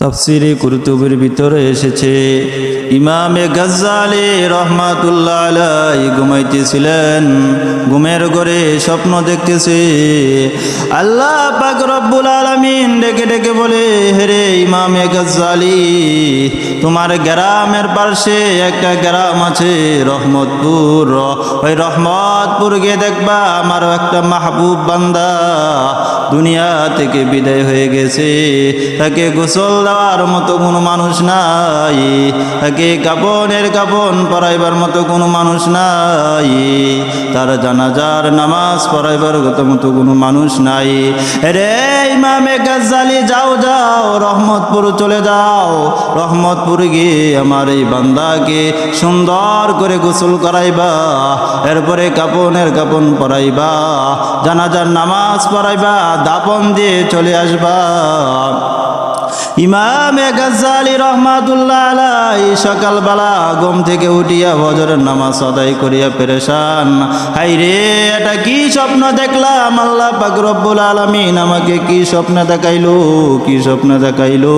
তাফসিরে কুরতুবের ভিতরে এসেছে। ইমামে গজ্জালি রহমাতুল্লাহ আলাই ঘুমাইতেছিলেন। ঘুমের ঘরে স্বপ্ন দেখতেছে। আল্লাহ পাক রব্বুল আলামিন ডেকে ডেকে বলে, হেরে ইমামে গজ্জালি, তোমার গ্রামের পাশে একটা গ্রাম আছে, রহমতপুর। ওই রহমতপুর গিয়ে দেখবা আমার একটা মাহবুব বান্দা দুনিয়া থেকে বিদায় হয়ে গেছে। তাকে গোসল দেওয়ার মতো কোনো মানুষ নাই। তাকে কাপনের কাপন পরাইবার মতো কোনো মানুষ নাই। তার জানাজার নামাজ পড়াইবার মতো কোনো মানুষ নাই। রে ইমামে গাজ্জালি, যাও যাও, রহমতপুর চলে যাও। রহমতপুর গিয়ে আমার এই বান্দাকে সুন্দর করে গোসল করাইবা, এরপরে কাপনের কাপন পরাইবা, জানাজার নামাজ পড়াইবা দাপন দিয়ে চলে আসবা। ইমামে গাজ্জালি রহমাতুল্লাহ আলাই সকালবেলা ঘুম থেকে উঠিয়া ফজরের নামাজ আদায় করিয়া পেরেশান। হাই রে, এটা কি স্বপ্ন দেখলাম? আল্লাহ রব্বুল আলামিন আমাকে কি স্বপ্ন দেখাইলো? কি স্বপ্ন দেখাইলো?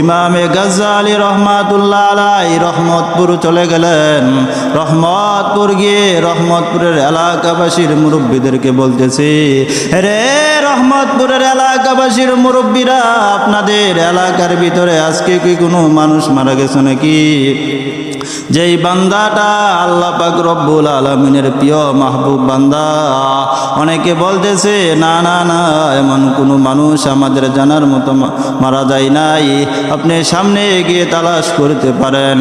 ইমামে গাজ্জালি রহমাতুল্লাহ আলাই রহমতপুর চলে গেলেন। রহমতপুর গিয়ে রহমতপুরের এলাকাবাসীর মুরব্বীদেরকে বলতেছে রে, রহমতপুরের এলাকাবাসীর মুরব্বীরা, আপনাদের এলাকার ভিতরে আজকে কি কোনো মানুষ মারা গেছে নাকি? যেই বান্দাটা আল্লাহ পাক রব্বুল আলমিনের প্রিয় মাহবুব বান্দা, অনেকে বলতেছে, না না না, এমন কোনো মানুষ আমাদের জানার মতো মারা যায় নাই। আপনি সামনে গিয়ে তালাশ করতে পারেন।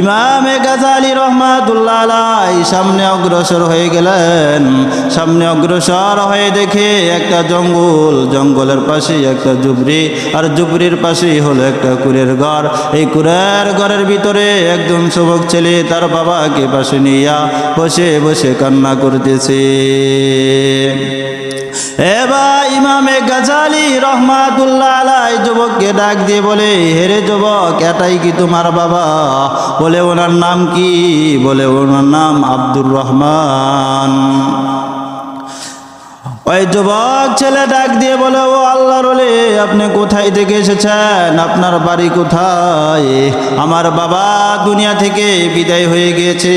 ইমামে গাজালি রহমাতুল্লাহ আলাই সামনে অগ্রসর হয়ে গেলেন। সামনে অগ্রসর হয়ে দেখে একটা জঙ্গল, জঙ্গলের পাশে একটা জুবরি, আর জুবরির পাশেই হলো একটা কুরের ঘর। এই কুরের ঘরের ভিতরে একদম একজন যুবক ছেলে তার বাবাকে পাশে নিয়া বসে বসে কান্না করতেছে। এবার ইমামে গাজালি রহমাতুল্লাহ আলাই যুবককে ডাক দিয়ে বলে হেরে যুবক, এটাই কি তোমার বাবা? বলে, ওনার নাম কি? বলে, ওনার নাম আব্দুর রহমান। ওই যুবক ছেলে ডাক দিয়ে বলে, ও আল্লাহ রলে, আপনি কোথায় থেকে এসেছেন? আপনার বাড়ি কোথায়? আমার বাবা দুনিয়া থেকে বিদায় হয়ে গিয়েছে।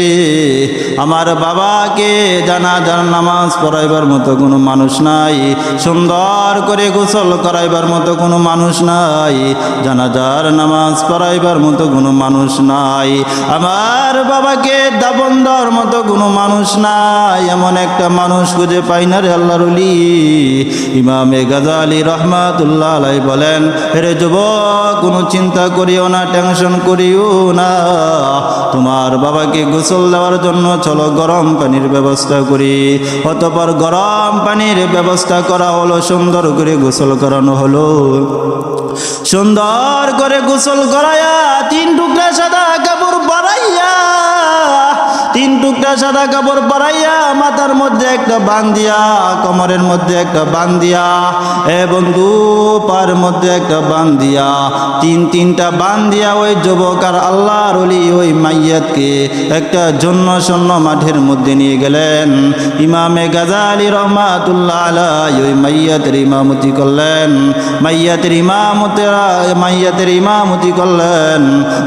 আমার বাবাকে জানা জান নামাজ পড়াইবার মতো কোনো মানুষ নাই। সুন্দর করে গোসল করাইবার মতো কোনো মানুষ নাই। জানাজার নামাজ পড়াইবার মতো কোনো মানুষ নাই। আমার বাবাকে দাবন দেওয়ার মতো কোনো মানুষ নাই। এমন একটা মানুষ খুঁজে পাই না রে আল্লাহ রলি ইমামে গাজালি রহমাতুল্লাহ আলাই বলেন রে যুবক, কোনো চিন্তা করিও না, টেনশন করিও না। তোমার বাবাকে গোসল দেওয়ার জন্য চলো গরম পানির ব্যবস্থা করি। অতপর গরম পানির ব্যবস্থা করা হলো, সুন্দর করে গোসল করানো হলো। সুন্দর করে গোসল করায়া তিন টুকরা সাদা কাপড় টুকরা সাদা কাপড় পরাইয়া মাথার মধ্যে একটা বান দিয়া কোমরের মধ্যে একটা বান দিয়া এ বন্ধু পার মধ্যে একটা বান দিয়া তিন তিনটা বান দিয়া ওই যুবক আর আল্লাহর অলি ওই মাইয়াতকে একটা জন্য শূন্য মাঠের মধ্যে নিয়ে গেলেন। ইমামে গাজালি রহমাতুল্লাহ আলাই ওই মাইয়াতের ইমামতি করলেন। মাইয়াতের ইমামতের, মাইয়াতের ইমামতি করলেন।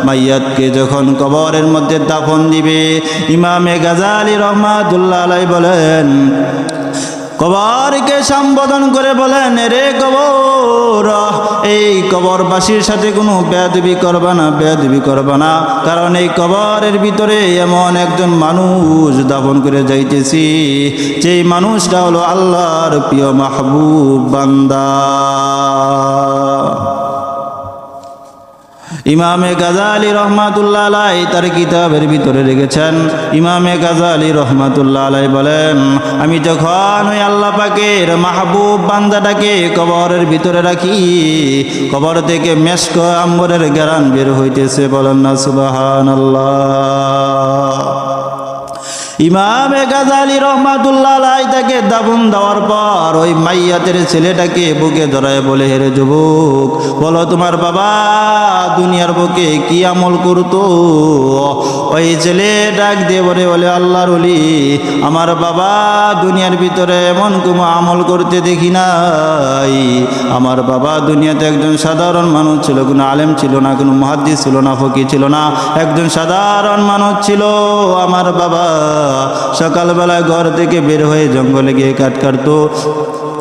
মাইয়াতকে যখন কবরের মধ্যে দাফন দিবে, ইমামে গাজালি রহমাতুল্লাহ আলাই বলেন, কবরকে সম্বোধন করে বলেন রে কবর, এই কবরবাসীর সাথে কোনো বেদবি করবা না বেদবি করবা না। কারণ এই কবরের ভিতরে এমন একজন মানুষ দাফন করে যাইতেছি, যেই মানুষটা হলো আল্লাহর প্রিয় মাহবুব বান্দা। ইমামে গাজালি রহমাতুল্লাহ আলাই তার কিতাবের ভিতরে রেখেছেন। ইমামে গাজালি রহমাতুল্লাহ আলাই বলেন, আমি যখন ওই আল্লাহ পাকের মাহবুব বান্দাটাকে কবরের ভিতরে রাখি, কবর থেকে মেশক আম্বরের গ্যারান বের হইতেছে। বলেন না সুবাহান আল্লাহ ইমামে গাজালি রহমাতুল্লাহ তাকে দাবন দেওয়ার পর ওই মাইয়াতের ছেলেটাকে বুকে ধরায় বলে হেরে যুবক, বলো তোমার বাবা, দুনিয়ার বুকে কি আমল করতো? ওই ছেলে ডাক দিয়ে বলে বলে আল্লাহর অলি আমার বাবা দুনিয়ার ভিতরে এমন কোনো আমল করতে দেখি নাই। আমার বাবা দুনিয়াতে একজন সাধারণ মানুষ ছিল, কোনো আলেম ছিল না, কোনো মহাদ্দিস ছিল না ফকি ছিল না, একজন সাধারণ মানুষ ছিল। আমার বাবা সকালবেলায় ঘর থেকে বের হয়ে জঙ্গলে গিয়ে কাট কাটতো।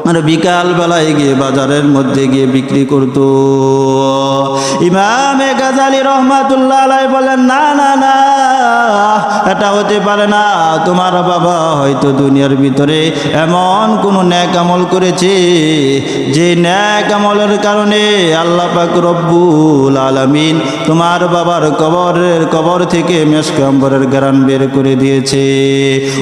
আর বিকাল বেলায় গিয়ে বাজারের মধ্যে গিয়ে বিক্রি করতো। ইমামে গাজালি রহমাতুল্লাহ আলাই বলেন, না না না, এটা হতে পারে না। তোমার বাবা হয়তো দুনিয়ার ভিতরে এমন কোনো ন্যাক আমল করেছে, যে ন্যাক আমলের কারণে আল্লাহ পাক রব্বুল আলামিন তোমার বাবার কবরের কবর থেকে মেশকাম্বরের গ্রান বের করে দিয়েছে।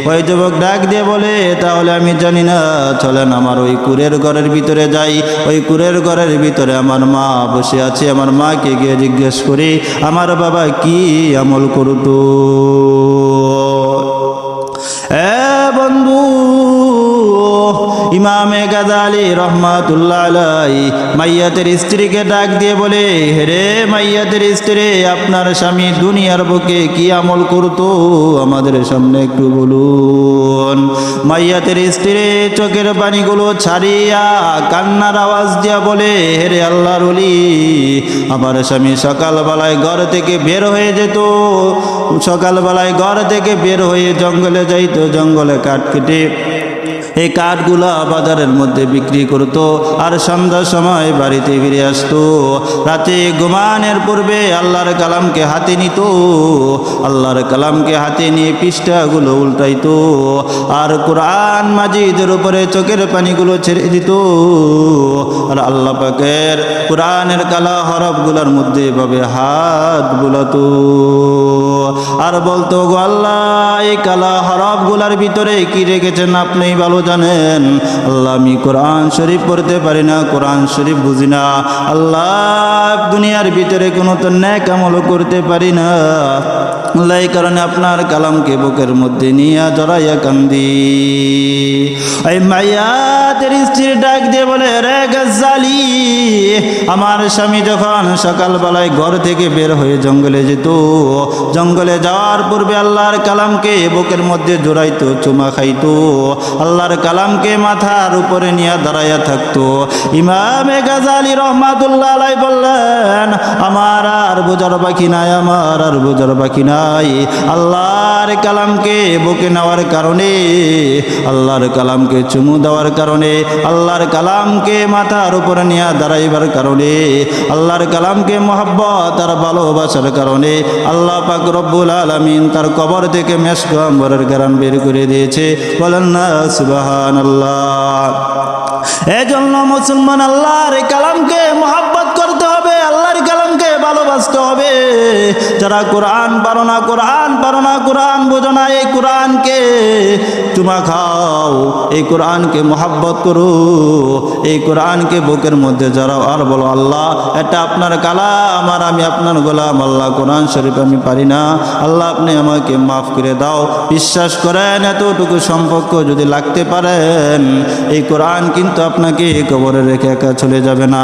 ওই যুবক ডাক দিয়ে বলে, তাহলে আমি জানি না, চলেন আমার ওই কুরের ঘরের ভিতরে যাই, ওই কুরের ঘরের ভিতরে আমার মা বসে আছে, আমার মাকে গিয়ে জিজ্ঞেস করি, আমার বাবা কি আমল করতো? ইমামে গাজালি রহমাতুল্লাহ মাইয়াতের স্ত্রীকে ডাক দিয়ে বলে, হেরে মাইয়াতের স্ত্রী, আপনার স্বামী দুনিয়ার বুকে কি আমল করতো? আমাদের সামনে একটু বলুন। মাইয়াতের স্ত্রী চোখের পানিগুলো ছাড়িয়া কান্নার আওয়াজ দিয়া বলে, হেরে আল্লাহর অলি আমার স্বামী সকালবেলায় ঘর থেকে বের হয়ে যেত। সকালবেলায় ঘর থেকে বের হয়ে জঙ্গলে যাইতো, জঙ্গলে কাঠ কেটে এই কাঠগুলা বাজারের মধ্যে বিক্রি করতো আর সন্ধ্যার সময় বাড়িতে ফিরে আসতো। রাতে ঘুমানের পূর্বে আল্লাহর কালামকে হাতে নিত। আল্লাহর কালামকে হাতে নিয়ে পৃষ্ঠাগুলো উল্টাইতো আর কোরআন মাজিদের উপরে চোখের পানিগুলো ছেড়ে দিত। আর আল্লাহ পাকের কোরআনের কালা হরফগুলোর মধ্যে এভাবে হাত বুলাতো। আর বলতো গো আল্লাহ, এই কালা হরফগুলার ভিতরে কি রেখেছেন আপনি ভালো জানেন? আল্লাহ, আমি কোরআন শরীফ পড়তে পারি না, কোরআন শরীফ বুঝি না। আল্লাহ, দুনিয়ার ভিতরে কোনো তো ন্যাক আমল করতে পারি না। আল্লাহ কারণে আপনার কালামকে বুকের মধ্যে নিয়ে জড়াইয়া কান্দি। এই মাইয়াতের স্ত্রী ডাক দিয়ে বলে, রে গজ্জালি, আমার স্বামী যখন সকালবেলায় ঘর থেকে বের হয়ে জঙ্গলে যেত, জঙ্গলে যাওয়ার পূর্বে আল্লাহর কালামকে বুকের মধ্যে জোড়াইতো, চুমা খাইতো। আল্লাহর কালামকে মাথার উপরে নিয়ে দাঁড়াইয়া থাকতো। ইমামে গাজালি রহমাতুল্লাহ বললেন, আমার আর বোঝার বাকি নাই, আমার আর বোঝার বাকি নাই। আল্লাহর কালামকে বুকে নেওয়ার কারণে, আল্লাহর কালামকে চুমু দেওয়ার কারণে, আল্লাহর কালামকে মাথার উপরে নিয়ে দাঁড়াইবার কারণে, আল্লাহর কালামকে মহাব্বত আর ভালোবাসার কারণে আল্লাহ পাক রব্বুল আলমিন তার কবর থেকে মেশকাম্বরের গ্রাম বের করে দিয়েছে। বলেন না সুবাহান আল্লাহ এজন্য মুসলমান আল্লাহর কালামকে মহাব্বত করতে হবে আল্লাহর কালামকে ভালোবাসতে হবে যারা কোরআন পারো না কোরআন, পারো না কোরআন, বোঝো না এই কোরআনকে। চুমা খাও, এই কোরআনকে মহাব্বত করো, এই কোরআনকে বুকের মধ্যে যারা আর বলো, আল্লাহ, এটা আপনার কালাম, আর আমি আপনার গোলাম। আল্লাহ, কোরআন শরীফ আমি পারি না। আল্লাহ, আপনি আমাকে মাফ করে দাও। বিশ্বাস করেন, এতটুকু সম্পর্ক যদি লাগতে পারেন, এই কোরআন কিন্তু আপনাকে কবরে রেখে একা চলে যাবে না।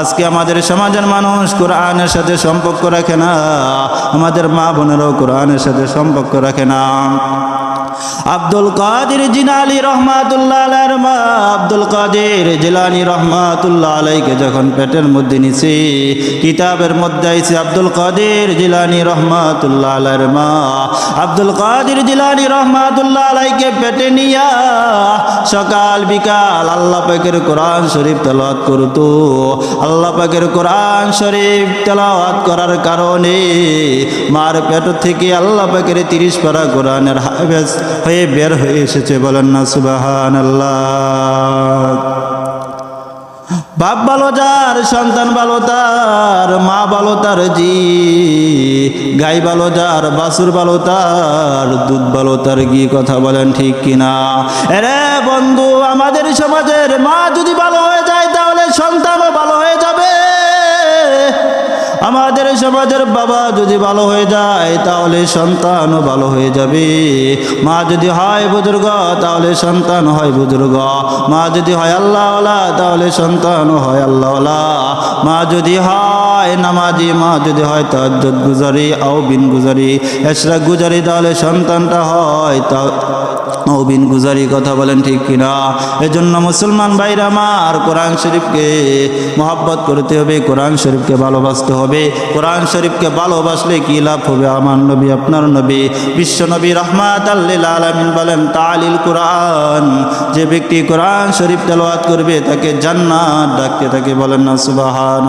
আজকে আমাদের সমাজের মানুষ কোরআনের সাথে সম্পর্ক রাখে না। আমাদের মা বোনেরাও কোরআনের সাথে সম্পর্ক রাখে না। আব্দুল কাদের জিনালি রহমাতুল্লাহ মা, আব্দুল কাদের জিলানি রহমাতুল্লাহ আলাইকে যখন পেটের মধ্যে নিছে, কিতাবের মধ্যে আইছে আব্দুল কাদের জিলানি রহমাতুল্লাহ আলাইহির মা, আব্দুল কাদের জিলানি রহমাতুল্লাহ আলাইকে পেটে নিয়া সকাল বিকাল আল্লাহ পাকের কোরআন শরীফ তেলাওয়াত করতো। আল্লাহ পাকের কোরআন শরীফ তেলাওয়াত করার কারণে মার পেট থেকে আল্লাহ পাকের তিরিশ পারা কোরআনের হাফেজ হয়ে বের হয়ে এসেছে। বলেন না সুবাহান আল্লাহ বাপ ভালো যার সন্তান ভালো তার, মা ভালো তার, জি, গাই ভালো যার বাসুর ভালো তার, দুধ ভালো তার গি কথা বলেন ঠিক কিনা? এরে বন্ধু, আমাদের সমাজের মা যদি ভালো হয়ে যায়, তাহলে সন্তানও আমাদের সমাজের বাবা যদি ভালো হয়ে যায়, তাহলে সন্তানও ভালো হয়ে যাবে। মা যদি হয় বুজুর্গ, তাহলে সন্তান হয় বুজুর্গ। মা যদি হয় আল্লাহওয়ালা, তাহলে সন্তানও হয় আল্লাহওয়ালা। মা যদি হয় নামাজি, মা যদি হয় তাজ্জত গুজারি, আও বিন গুজারি এসরা গুজারি, তাহলে সন্তানটা হয় তা বিন গুজারি কথা বলেন ঠিক কিনা? এজন্য মুসলমান ভাইরা আমার কোরআন শরীফকে মহাব্বত করতে হবে, কোরআন শরীফকে ভালোবাসতে হবে। কোরআন শরীফকে ভালোবাসলে কি লাভ হবে? আমার নবী, আপনার নবী, বিশ্ব নবী রহমাত আল্লিল আলমিন বলেন, তালিল কোরআন, যে ব্যক্তি কোরআন শরীফ তেলাওয়াত করবে, তাকে জান্নাত ডাকতে তাকে বলেন না সুবাহান